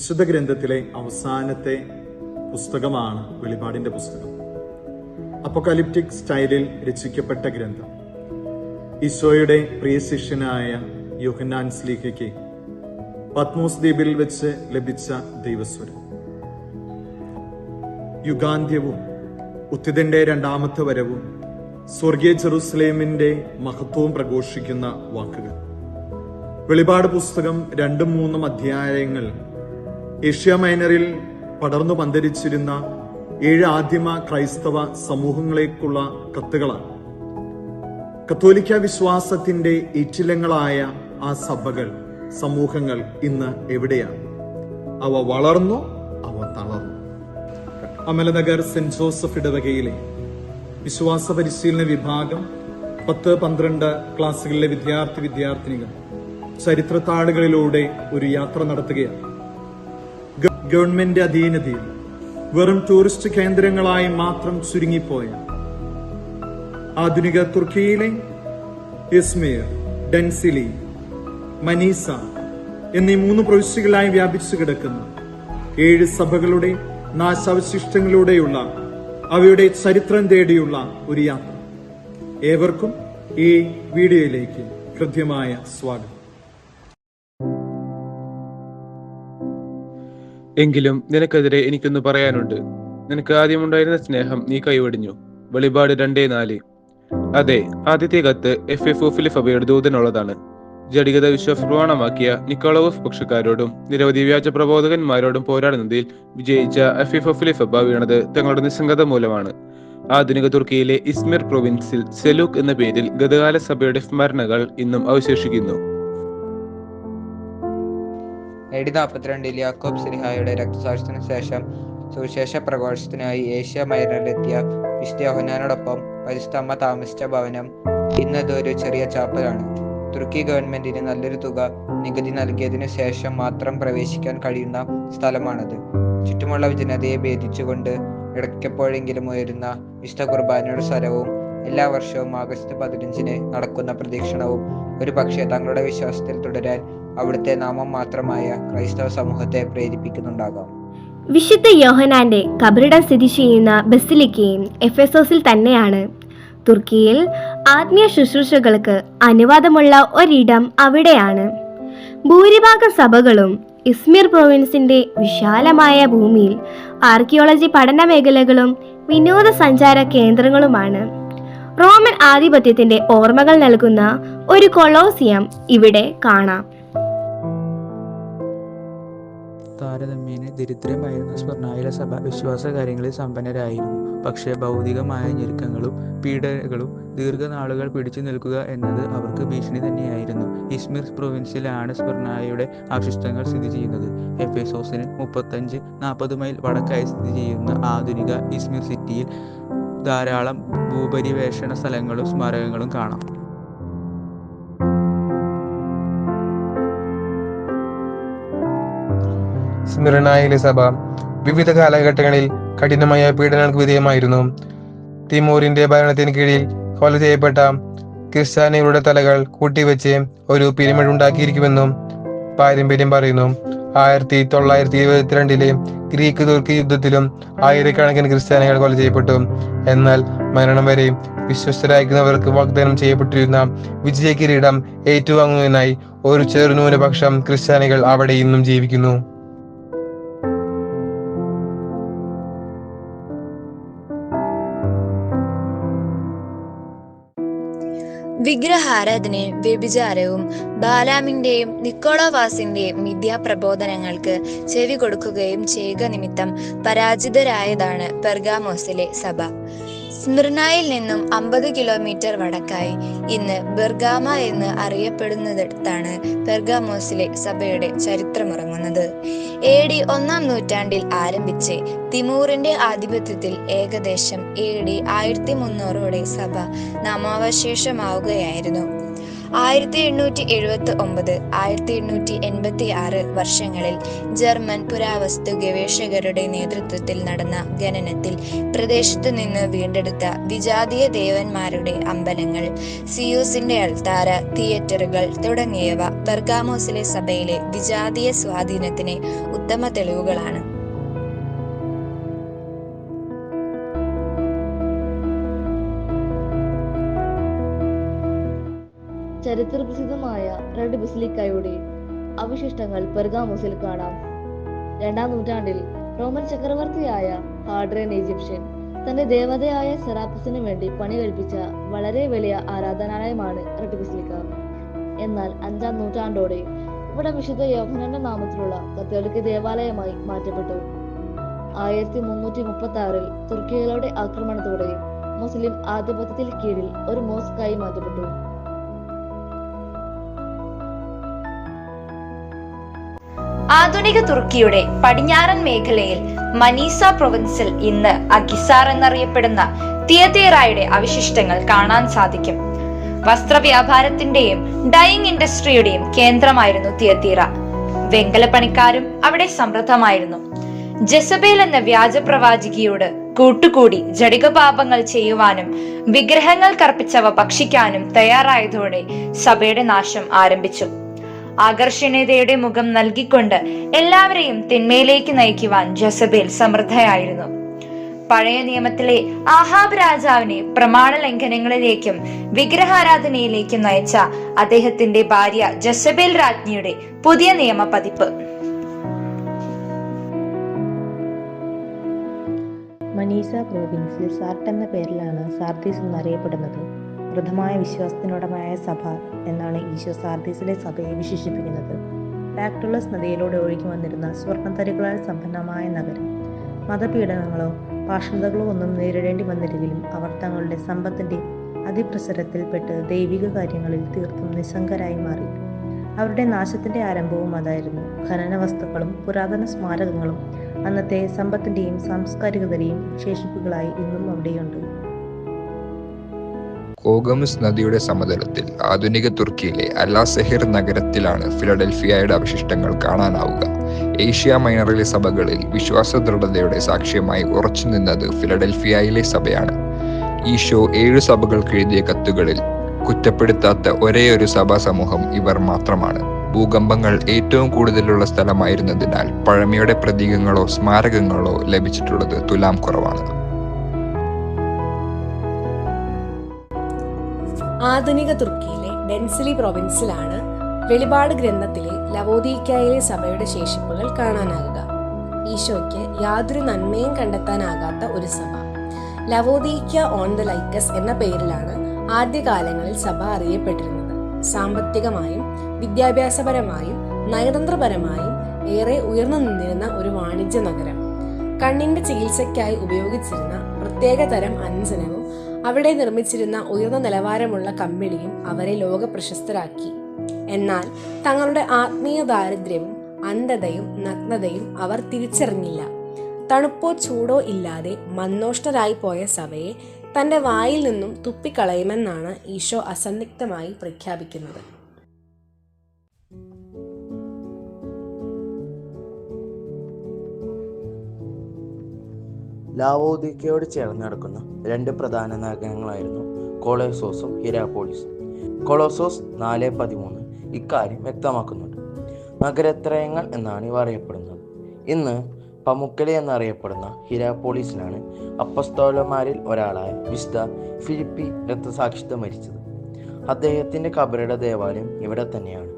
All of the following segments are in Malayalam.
വിശുദ്ധ ഗ്രന്ഥത്തിലെ അവസാനത്തെ പുസ്തകമാണ് വെളിപാടിന്റെ പുസ്തകം. അപ്പോക്കാലിപ്റ്റിക് സ്റ്റൈലിൽ രചിക്കപ്പെട്ട ഗ്രന്ഥം. ഈശോയുടെ പ്രിയ ശിഷ്യനായ യോഹന്നാൻ സ്ലീഹയ്ക്ക് പത്മോസ് ദ്വീപിൽ വെച്ച് ലഭിച്ച ദൈവസ്വരം. യുഗാന്ത്യവും ഉത്തിതന്റെ രണ്ടാമത്തെ വരവും സ്വർഗീയ ജെറുസലേമിന്റെ മഹത്വവും പ്രഘോഷിക്കുന്ന വാക്കുകൾ. വെളിപാട് പുസ്തകം രണ്ടും മൂന്നും അധ്യായങ്ങൾ ഏഷ്യ മൈനറിൽ പടർന്നു പന്തരിച്ചിരുന്ന ഏഴ് ആദിമ ക്രൈസ്തവ സമൂഹങ്ങളേക്കുള്ള കത്തുകളാണ്. കത്തോലിക്ക വിശ്വാസത്തിന്റെ ഏറ്റിലങ്ങളായ ആ സഭകൾ സമൂഹങ്ങൾ ഇന്ന് എവിടെയാണ്? അവ വളർന്നു അവ തളർന്നു. അമലനഗർ സെന്റ് ജോസഫ് ഇടവകയിലെ വിശ്വാസ പരിശീലന വിഭാഗം പത്ത് പന്ത്രണ്ട് ക്ലാസ്സുകളിലെ വിദ്യാർത്ഥി വിദ്യാർത്ഥിനികൾ ചരിത്രത്താളുകളിലൂടെ ഒരു യാത്ര നടത്തുകയാണ്. ഗവൺമെന്റ് അധീനതയിൽ വെറും ടൂറിസ്റ്റ് കേന്ദ്രങ്ങളായി മാത്രം ചുരുങ്ങിപ്പോയ ആധുനിക തുർക്കിയിലെ ഇസ്മീർ ഡെൻസിലി മനീസ എന്നീ മൂന്ന് പ്രവിശ്യകളായി വ്യാപിച്ചു കിടക്കുന്ന ഏഴ് സഭകളുടെ നാശാവശിഷ്ടങ്ങളിലൂടെയുള്ള അവയുടെ ചരിത്രം തേടിയുള്ള ഒരു യാത്ര. ഏവർക്കും ഈ വീഡിയോയിലേക്ക് ഹൃദ്യമായ സ്വാഗതം. എങ്കിലും നിനക്കെതിരെ എനിക്കൊന്ന് പറയാനുണ്ട്. നിനക്ക് ആദ്യമുണ്ടായിരുന്ന സ്നേഹം നീ കൈവടിഞ്ഞു. വെളിപാട് രണ്ടേ നാല്. അതെ ആദ്യത്തെ കത്ത് എഫ് എഫ് ഒ ഫിലിഫബയുടെ ദൂതനുള്ളതാണ്. ജടികത വിശ്വപ്രമാണമാക്കിയ നിക്കോളോവ് പക്ഷക്കാരോടും നിരവധി വ്യാജ പ്രബോധകന്മാരോടും പോരാടുന്നതിൽ വിജയിച്ച എഫ് എഫ് ഒ ഫിലിഫബ വീണത് തങ്ങളുടെ നിസ്സംഗത മൂലമാണ്. ആധുനിക തുർക്കിയിലെ ഇസ്മിർ പ്രൊവിൻസിൽ സെലൂക്ക് എന്ന പേരിൽ ഗതകാല സഭയുടെ സ്മരണകൾ ഇന്നും അവശേഷിക്കുന്നു. എ ഡി നാൽപ്പത്തിരണ്ടിൽ യാക്കോബ് സിരിഹായുടെ രക്തസാക്ഷ്യത്തിന് ശേഷം സുവിശേഷ പ്രഘോഷത്തിനായി ഏഷ്യ മൈനറിലെത്തിയ വിശുദ്ധ യോഹനാനോടൊപ്പം പരിശുദ്ധ അമ്മ താമസിച്ച ഭവനം ഇന്നത് ഒരു ചെറിയ ചാപ്പലാണ്. തുർക്കി ഗവൺമെന്റിന് നല്ലൊരു തുക നികുതി നൽകിയതിനു ശേഷം മാത്രം പ്രവേശിക്കാൻ കഴിയുന്ന സ്ഥലമാണത്. ചുറ്റുമുള്ള ജനതയെ ഭേദിച്ചുകൊണ്ട് ഇടയ്ക്കെപ്പോഴെങ്കിലും ഉയരുന്ന വിശുദ്ധ കുർബാനയുടെ സ്വരവും എല്ലാ വർഷവും ആഗസ്റ്റ് പതിനഞ്ചിന് നടക്കുന്ന പ്രദക്ഷിണവും ഒരു പക്ഷേ തങ്ങളുടെ വിശ്വാസത്തിൽ തുടരാൻ അവിടുത്തെ നാമം മാത്രമായ ക്രൈസ്തവ സമൂഹത്തെ പ്രേരിപ്പിക്കുന്നുണ്ടാകാം. വിശുദ്ധ യോഹനാന്റെ കബറിടം സ്ഥിതി ചെയ്യുന്ന ബസിലിക്കയും എഫെസോസിൽ തന്നെയാണ്. തുർക്കിയിൽ ആത്മീയ ശുശ്രൂഷകൾക്ക് അനുവാദമുള്ള ഒരിടം അവിടെയാണ്. ഭൂരിഭാഗം സഭകളും ഇസ്മിർ പ്രൊവിൻസിന്റെ വിശാലമായ ഭൂമിയിൽ ആർക്കിയോളജി പഠന മേഖലകളും വിനോദസഞ്ചാര കേന്ദ്രങ്ങളുമാണ്. റോമൻ ആധിപത്യത്തിന്റെ ഓർമ്മകൾ നൽകുന്ന ഒരു കൊളോസിയം ഇവിടെ കാണാം. താരതമ്യേന ദരിദ്രമായിരുന്ന സ്വർണായില സഭ വിശ്വാസ കാര്യങ്ങളിൽ സമ്പന്നരായിരുന്നു. പക്ഷേ ഭൗതികമായ ഞെരുക്കങ്ങളും പീഡനങ്ങളും ദീർഘനാളുകൾ പിടിച്ചു നിൽക്കുക എന്നത് അവർക്ക് ഭീഷണി തന്നെയായിരുന്നു. ഇസ്മിർ പ്രൊവിൻസിലാണ് സ്വർണായയുടെ അവശിഷ്ടങ്ങൾ സ്ഥിതി ചെയ്യുന്നത്. എഫേസോസിന് മുപ്പത്തഞ്ച് നാൽപ്പത് മൈൽ വടക്കായി സ്ഥിതി ചെയ്യുന്ന ആധുനിക ഇസ്മിർ സിറ്റിയിൽ ധാരാളം ഭൂപരിവേഷണ സ്ഥലങ്ങളും സ്മാരകങ്ങളും കാണാം. സ്മിർണായിലെ സഭ വിവിധ കാലഘട്ടങ്ങളിൽ കഠിനമായ പീഡനങ്ങൾക്ക് വിധേയമായിരുന്നു. തിമൂറിന്റെ ഭരണത്തിന് കീഴിൽ കൊല ചെയ്യപ്പെട്ട ക്രിസ്ത്യാനികളുടെ തലകൾ കൂട്ടിവെച്ച് ഒരു പിരമിഡ് ഉണ്ടാക്കിയിരിക്കുമെന്നും പാരമ്പര്യം പറയുന്നു. ആയിരത്തി തൊള്ളായിരത്തി ഇരുപത്തിരണ്ടിലെ ഗ്രീക്ക് തുർക്കി യുദ്ധത്തിലും ആയിരക്കണക്കിന് ക്രിസ്ത്യാനികൾ കൊല ചെയ്യപ്പെട്ടു. എന്നാൽ മരണം വരെ വിശ്വസ്തരായിരിക്കുന്നവർക്ക് വാഗ്ദാനം ചെയ്യപ്പെട്ടിരുന്ന വിജയ കിരീടം ഏറ്റുവാങ്ങുന്നതിനായി ഒരു ചെറുന്യൂനപക്ഷം ക്രിസ്ത്യാനികൾ അവിടെ ഇന്നും ജീവിക്കുന്നു. വിഗ്രഹാരാധനയും വ്യഭിചാരവും ബാലാമിന്റെയും നിക്കോളവാസിന്റെയും മിഥ്യാപ്രബോധനങ്ങൾക്ക് ചെവി കൊടുക്കുകയും ചെയ്യുക നിമിത്തം പരാജിതരായതാണ് പെർഗാമോസിലെ സഭ. സ്മിർനായിൽ നിന്നും അമ്പത് കിലോമീറ്റർ വടക്കായി ഇന്ന് ബെർഗാമ എന്ന് അറിയപ്പെടുന്നിടത്താണ് പെർഗാമോസിലെ സഭയുടെ ചരിത്രമുറങ്ങുന്നത്. എ ഡി ഒന്നാം നൂറ്റാണ്ടിൽ ആരംഭിച്ച് തിമൂറിന്റെ ആധിപത്യത്തിൽ ഏകദേശം എ ഡി ആയിരത്തി മുന്നൂറോടെ സഭ നാമാവശേഷമാവുകയായിരുന്നു. ആയിരത്തി എണ്ണൂറ്റി എഴുപത്തി ഒമ്പത് ആയിരത്തി എണ്ണൂറ്റി എൺപത്തി ആറ് വർഷങ്ങളിൽ ജർമ്മൻ പുരാവസ്തു ഗവേഷകരുടെ നേതൃത്വത്തിൽ നടന്ന ഖനനത്തിൽ പ്രദേശത്ത് നിന്ന് വീണ്ടെടുത്ത വിജാതീയ ദേവന്മാരുടെ അമ്പലങ്ങൾ സിയൂസിന്റെ അൾത്താര തിയേറ്ററുകൾ തുടങ്ങിയവ ബർഗാമോസിലെ സഭയിലെ വിജാതീയ സ്വാധീനത്തിന് ഉത്തമ തെളിവുകളാണ്. ചരിത്രപ്രസിദ്ധമായ റെഡ് ബസിലിക്കയുടെ അവശിഷ്ടങ്ങൾ പെർഗാമോസിൽ കാണാം. രണ്ടാം നൂറ്റാണ്ടിൽ റോമൻ ചക്രവർത്തിയായ ഹാഡ്രൻ ഈജിപ്ഷ്യൻ തന്റെ ദേവതയായ സെറാപ്പിസിന് വേണ്ടി പണി കഴിപ്പിച്ച വളരെ വലിയ ആരാധനാലയമാണ് റെഡ് ബസിലിക്ക. എന്നാൽ അഞ്ചാം നൂറ്റാണ്ടോടെ ഇവിടെ വിശുദ്ധ യോഹനന്റെ നാമത്തിലുള്ള കത്തോലിക്ക ദേവാലയമായി മാറ്റപ്പെട്ടു. ആയിരത്തി മുന്നൂറ്റി മുപ്പത്തി ആറിൽ തുർക്കികളുടെ ആക്രമണത്തോടെ മുസ്ലിം ആധിപത്യത്തിൽ കീഴിൽ ഒരു മോസ്കായി മാറ്റപ്പെട്ടു. ആധുനിക തുർക്കിയുടെ പടിഞ്ഞാറൻ മേഖലയിൽ മനീസ പ്രൊവിൻസിൽ ഇന്ന് അഗിസാർ എന്നറിയപ്പെടുന്ന തിയതേറായുടെ അവശിഷ്ടങ്ങൾ കാണാൻ സാധിക്കും. വസ്ത്രവ്യാപാരത്തിന്റെയും ഡൈയിങ് ഇൻഡസ്ട്രിയുടെയും കേന്ദ്രമായിരുന്നു തിയതീറ. വെങ്കലപ്പണിക്കാരും അവിടെ സമൃദ്ധമായിരുന്നു. ജസബേൽ എന്ന വ്യാജ പ്രവാചകിയോട് കൂട്ടുകൂടി ജടികപാപങ്ങൾ ചെയ്യുവാനും വിഗ്രഹങ്ങൾ കർപ്പിച്ചവ ഭക്ഷിക്കാനും തയ്യാറായതോടെ സഭയുടെ നാശം ആരംഭിച്ചു. ആകർഷണീയതയുടെ മുഖം നൽകിക്കൊണ്ട് എല്ലാവരെയും തിന്മയിലേക്ക് നയിക്കുവാൻ ജസബേൽ സമൃദ്ധയായിരുന്നു പഴയ നിയമത്തിലെ ആഹാബ് രാജാവിനെ പ്രമാണ ലംഘനങ്ങളിലേക്കും വിഗ്രഹാരാധനയിലേക്കും നയിച്ച അദ്ദേഹത്തിന്റെ ഭാര്യ ജസബേൽ രാജ്ഞിയുടെ പുതിയ നിയമ പതിപ്പ് മനീസ പ്രോവിൻസിൽ സാർട്ട് എന്ന പേരിലാണ് സാർദീസ് എന്നറിയപ്പെടുന്നത്. ദൃഢമായ വിശ്വാസത്തിനുടമയായ സഭ എന്നാണ് ഈശോ സാർദീസിലെ സഭയെ വിശേഷിപ്പിക്കുന്നത്. ബാക്ടുളസ് നദിയിലൂടെ ഒഴുകി വന്നിരുന്ന സ്വർണത്തരികളാൽ സമ്പന്നമായ നഗരം. മതപീഡനങ്ങളോ പാഷണതകളോ ഒന്നും നേരിടേണ്ടി വന്നിരുന്നെങ്കിലും അവർ തങ്ങളുടെ സമ്പത്തിന്റെ അതിപ്രസരത്തിൽപ്പെട്ട് ദൈവിക കാര്യങ്ങളിൽ തീർത്തും നിസ്സംഗരായി മാറി. അവരുടെ നാശത്തിന്റെ ആരംഭവും അതായിരുന്നു. ഖനന വസ്തുക്കളും പുരാതന സ്മാരകങ്ങളും അന്നത്തെ സമ്പത്തിന്റെയും സാംസ്കാരികതയുടെയും ശേഷിപ്പുകളായി ഇന്നും അവിടെയുണ്ട്. കോഗമസ് നദിയുടെ സമതലത്തിൽ ആധുനിക തുർക്കിയിലെ അലാസെഹിർ നഗരത്തിലാണ് ഫിലഡൽഫിയയുടെ അവശിഷ്ടങ്ങൾ കാണാനാവുക. ഏഷ്യ മൈനറിലെ സഭകളിൽ വിശ്വാസ ദൃഢതയുടെ സാക്ഷ്യമായി ഉറച്ചു നിന്നത് ഫിലഡൽഫിയയിലെ സഭയാണ്. ഈശോ ഏഴ് സഭകൾക്ക് എഴുതിയ കത്തുകളിൽ കുറ്റപ്പെടുത്താത്ത ഒരേ ഒരു സഭാ സമൂഹം ഇവർ മാത്രമാണ്. ഭൂകമ്പങ്ങൾ ഏറ്റവും കൂടുതലുള്ള സ്ഥലമായിരുന്നതിനാൽ പഴമയുടെ പ്രതീകങ്ങളോ സ്മാരകങ്ങളോ ലഭിച്ചിട്ടുള്ളത് തുലാം കുറവാണ്. ആധുനിക തുർക്കിയിലെ ഡെൻസിലി പ്രൊവിൻസിലാണ് വെളിപാട് ഗ്രന്ഥത്തിലെ ലവോദീക്കായിലെ സഭയുടെ ശേഷിപ്പുകൾ കാണാനാകുക. ഈശോയ്ക്ക് യാതൊരു നന്മയും കണ്ടെത്താനാകാത്ത ഒരു സഭ. ലവോദീക്ക ഓൺ ദ ലൈക്കസ് എന്ന പേരിലാണ് ആദ്യകാലങ്ങളിൽ സഭ അറിയപ്പെട്ടിരുന്നത്. സാമ്പത്തികമായും വിദ്യാഭ്യാസപരമായും നയതന്ത്രപരമായും ഏറെ ഉയർന്നു നിന്നിരുന്ന ഒരു വാണിജ്യ നഗരം. കണ്ണിന്റെ ചികിത്സയ്ക്കായി ഉപയോഗിച്ചിരുന്ന പ്രത്യേക തരം അഞ്ജനവും അവിടെ നിർമ്മിച്ചിരുന്ന ഉയർന്ന നിലവാരമുള്ള കമ്പിളിയും അവരെ ലോക പ്രശസ്തരാക്കി എന്നാൽ തങ്ങളുടെ ആത്മീയ ദാരിദ്ര്യവും അന്ധതയും നഗ്നതയും അവർ തിരിച്ചറിഞ്ഞില്ല. തണുപ്പോ ചൂടോ ഇല്ലാതെ മന്നോഷ്ടരായി പോയ സഭയെ തന്റെ വായിൽ നിന്നും തുപ്പിക്കളയുമെന്നാണ് ഈശോ അസന്നിഗ്ധമായി പ്രഖ്യാപിക്കുന്നത്. ലാവോദിക്കയോട് ചേർന്ന് കിടക്കുന്ന രണ്ട് പ്രധാന നഗരങ്ങളായിരുന്നു കൊളോസോസും ഹിരാപോളിസും കൊളോസോസ് നാല് പതിമൂന്ന് ഇക്കാര്യം വ്യക്തമാക്കുന്നുണ്ട്. നഗരത്രയങ്ങൾ എന്നാണ് ഇവ അറിയപ്പെടുന്നത്. ഇന്ന് പമുക്കലി എന്നറിയപ്പെടുന്ന ഹിരാപോളിസിലാണ് അപ്പസ്തോലന്മാരിൽ ഒരാളായ വിശുദ്ധ ഫിലിപ്പി രക്തസാക്ഷിത്വം മരിച്ചത് അദ്ദേഹത്തിന്റെ കബറിട ദേവാലയം ഇവിടെ തന്നെയാണ്.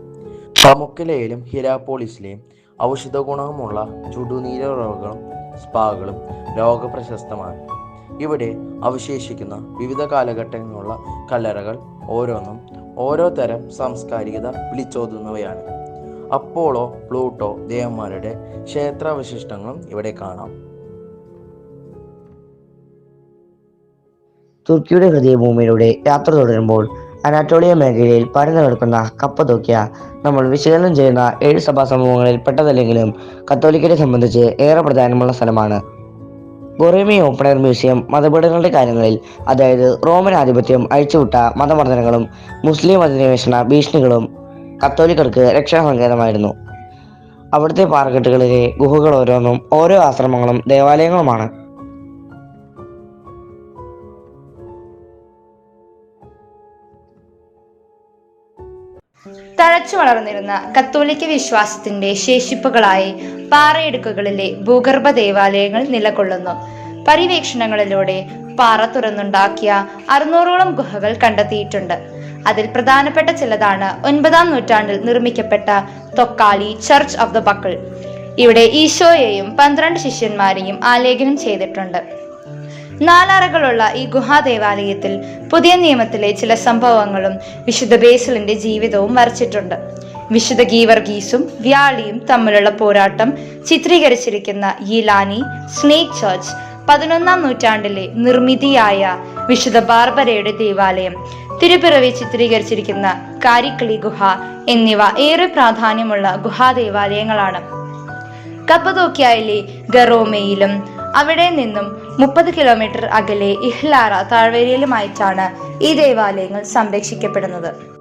പമുക്കലയിലും ഹിരാപോളിസിലെയും ഔഷധ ഗുണമുള്ള ചുടുനീര രോഗങ്ങളും സ്പാകളും ലോകപ്രശസ്തമാണ് ഇവിടെ അവശേഷിക്കുന്ന വിവിധ കാലഘട്ടങ്ങളിലുള്ള കല്ലറകൾ ഓരോന്നും ഓരോ തരം സാംസ്കാരികത വിളിച്ചോതുന്നവയാണ്. അപ്പോളോ പ്ലൂട്ടോ ദേവന്മാരുടെ ക്ഷേത്രാവശിഷ്ടങ്ങളും ഇവിടെ കാണാം. തുർക്കിയുടെ ഹൃദയഭൂമിയിലൂടെ യാത്ര തുടരുമ്പോൾ അനാറ്റോളിയ മേഖലയിൽ പരന്നു കിടക്കുന്ന കപ്പതോക്കിയ നമ്മൾ വിശകലനം ചെയ്യുന്ന ഏഴ് സഭാ സമൂഹങ്ങളിൽ പെട്ടതല്ലെങ്കിലും കത്തോലിക്കരെ സംബന്ധിച്ച് ഏറെ പ്രധാനമുള്ള സ്ഥലമാണ്. ബൊറേമി ഓപ്പണർ മ്യൂസിയം മതപീഠങ്ങളുടെ കാര്യങ്ങളിൽ അതായത് റോമൻ ആധിപത്യം അഴിച്ചുവിട്ട മതമർദ്ദനങ്ങളും മുസ്ലിം അധിനിവേശന ഭീഷണികളും കത്തോലിക്കർക്ക് രക്ഷാ രക്ഷാസങ്കേതമായിരുന്നു. അവിടുത്തെ പാറക്കെട്ടുകളിലെ ഗുഹകൾ ഓരോന്നും ഓരോ ആശ്രമങ്ങളും ദേവാലയങ്ങളുമാണ്. തഴച്ചു വളർന്നിരുന്ന കത്തോലിക്ക വിശ്വാസത്തിന്റെ ശേഷിപ്പുകളായി പാറയിടുക്കുകളിലെ ഭൂഗർഭ ദേവാലയങ്ങൾ നിലകൊള്ളുന്നു. പര്യവേക്ഷണങ്ങളിലൂടെ പാറ തുറന്നുണ്ടാക്കിയ അറുന്നൂറോളം ഗുഹകൾ കണ്ടെത്തിയിട്ടുണ്ട്. അതിൽ പ്രധാനപ്പെട്ട ചിലതാണ് ഒൻപതാം നൂറ്റാണ്ടിൽ നിർമ്മിക്കപ്പെട്ട Tokali church of the buckle. ഇവിടെ ഈശോയെയും പന്ത്രണ്ട് ശിഷ്യന്മാരെയും ആലേഖനം ചെയ്തിട്ടുണ്ട്. നാലറകളുള്ള ഈ ഗുഹാദേവാലയത്തിൽ പുതിയ നിയമത്തിലെ ചില സംഭവങ്ങളും വിശുദ്ധ ബേസിലിന്റെ ജീവിതവും വരച്ചിട്ടുണ്ട്. വിശുദ്ധ ഗീവർഗീസും വ്യാളിയും തമ്മിലുള്ള പോരാട്ടം ചിത്രീകരിച്ചിരിക്കുന്ന ഈ ലാനി സ്നേക് ചർച്ച് പതിനൊന്നാം നൂറ്റാണ്ടിലെ നിർമ്മിതിയായ വിശുദ്ധ ബാർബരയുടെ ദേവാലയം തിരുപ്പിറവി ചിത്രീകരിച്ചിരിക്കുന്ന കാരിക്കളി ഗുഹ എന്നിവ ഏറെ പ്രാധാന്യമുള്ള ഗുഹാദേവാലയങ്ങളാണ്. കപ്പതോക്കിയയിലെ ഗറോമയിലും അവിടെ നിന്നും മുപ്പത് കിലോമീറ്റർ അകലെ ഇഹ്ലാറ താഴ്വരയിലുമായിട്ടാണ് ഈ ദേവാലയങ്ങൾ സംരക്ഷിക്കപ്പെടുന്നത്.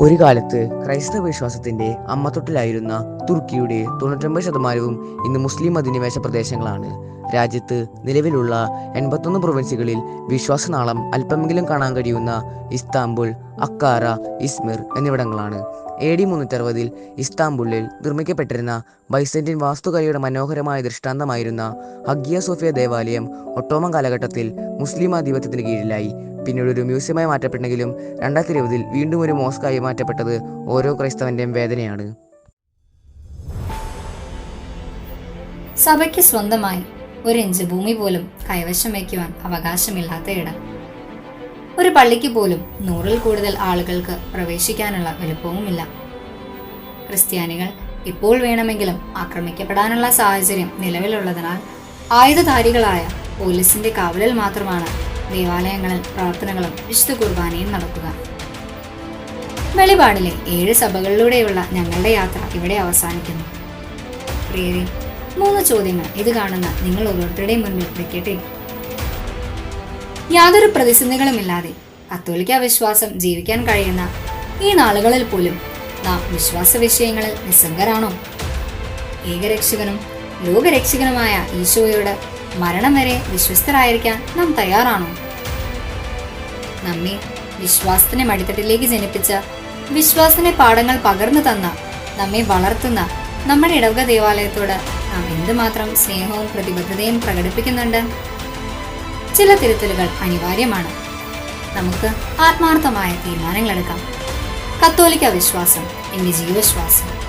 ഒരു കാലത്ത് ക്രൈസ്തവ വിശ്വാസത്തിന്റെ അമ്മത്തൊട്ടിലായിരുന്ന തുർക്കിയുടെ തൊണ്ണൂറ്റൊമ്പത് ശതമാനവും ഇന്ന് മുസ്ലിം അധിനിവേശ പ്രദേശങ്ങളാണ്. രാജ്യത്ത് നിലവിലുള്ള എൺപത്തൊന്ന് പ്രൊവിൻസികളിൽ വിശ്വാസനാളം അല്പമെങ്കിലും കാണാൻ കഴിയുന്ന ഇസ്താംബുൾ അക്കാറ ഇസ്മിർ എന്നിവിടങ്ങളാണ്. എ ഡി മുന്നൂറ്ററുപതിൽ ഇസ്താംബുളിൽ നിർമ്മിക്കപ്പെട്ടിരുന്ന ബൈസന്റിൻ വാസ്തുകലയുടെ മനോഹരമായ ദൃഷ്ടാന്തമായിരുന്ന ഹഗിയ സോഫിയ ദേവാലയം ഒട്ടോമൻ കാലഘട്ടത്തിൽ മുസ്ലിം ആധിപത്യത്തിന് കീഴിലായി. പിന്നീട് ഒരു മ്യൂസിയമായി മാറ്റപ്പെട്ടെങ്കിലും രണ്ടായിരത്തി ഇരുപതിൽ വീണ്ടും ഒരു മോസ്കായി മാറ്റപ്പെട്ടത് ഓരോ ക്രൈസ്തവന്റെയും വേദനയാണ്. സഭയ്ക്ക് സ്വന്തമായി ഒരു ഇഞ്ച് ഭൂമി പോലും കൈവശം വയ്ക്കുവാൻ അവകാശമില്ലാത്ത ഇടം. ഒരു പള്ളിക്ക് പോലും നൂറിൽ കൂടുതൽ ആളുകൾക്ക് പ്രവേശിക്കാനുള്ള വലുപ്പവുമില്ല. ക്രിസ്ത്യാനികൾ ഇപ്പോൾ വേണമെങ്കിലും ആക്രമിക്കപ്പെടാനുള്ള സാഹചര്യം നിലവിലുള്ളതിനാൽ ആയുധധാരികളായ പോലീസിന്റെ കാവലിൽ മാത്രമാണ് ദേവാലയങ്ങളിൽ പ്രാർത്ഥനകളും വിശുദ്ധ കുർബാനയും നടക്കുക വെളിപാടിലെ ഏഴ് സഭകളിലൂടെയുള്ള ഞങ്ങളുടെ യാത്ര ഇവിടെ അവസാനിക്കുന്നു. പ്രിയരെ മൂന്ന് ചോദ്യങ്ങൾ ഇത് കാണുന്ന നിങ്ങൾ ഓരോരുത്തരുടെയും മുൻപിൽ വെക്കട്ടെ. യാതൊരു പ്രതിസന്ധികളുമില്ലാതെ കത്തോലിക്ക വിശ്വാസം ജീവിക്കാൻ കഴിയുന്ന ഈ നാളുകളിൽ പോലും നാം വിശ്വാസ വിഷയങ്ങളിൽ നിസ്സംഗരാണോ? ഏകരക്ഷകനും ലോകരക്ഷകനുമായ ഈശോയോട് മരണം വരെ വിശ്വസ്തരായിരിക്കാൻ നാം തയ്യാറാണോ? നമ്മെ വിശ്വാസത്തിന്റെ മടിത്തട്ടിലേക്ക് ജനിപ്പിച്ച വിശ്വാസത്തിന്റെ പാഠങ്ങൾ പകർന്നു തന്ന നമ്മെ വളർത്തുന്ന നമ്മുടെ ഇടവക ദേവാലയത്തോട് നാം എന്തുമാത്രം സ്നേഹവും പ്രതിബദ്ധതയും പ്രകടിപ്പിക്കുന്നുണ്ട്? ചില തിരുത്തലുകൾ അനിവാര്യമാണ്. നമുക്ക് ആത്മാർത്ഥമായ തീരുമാനങ്ങളെടുക്കാം. കത്തോലിക്ക വിശ്വാസം എന്റെ ജീവശ്വാസം.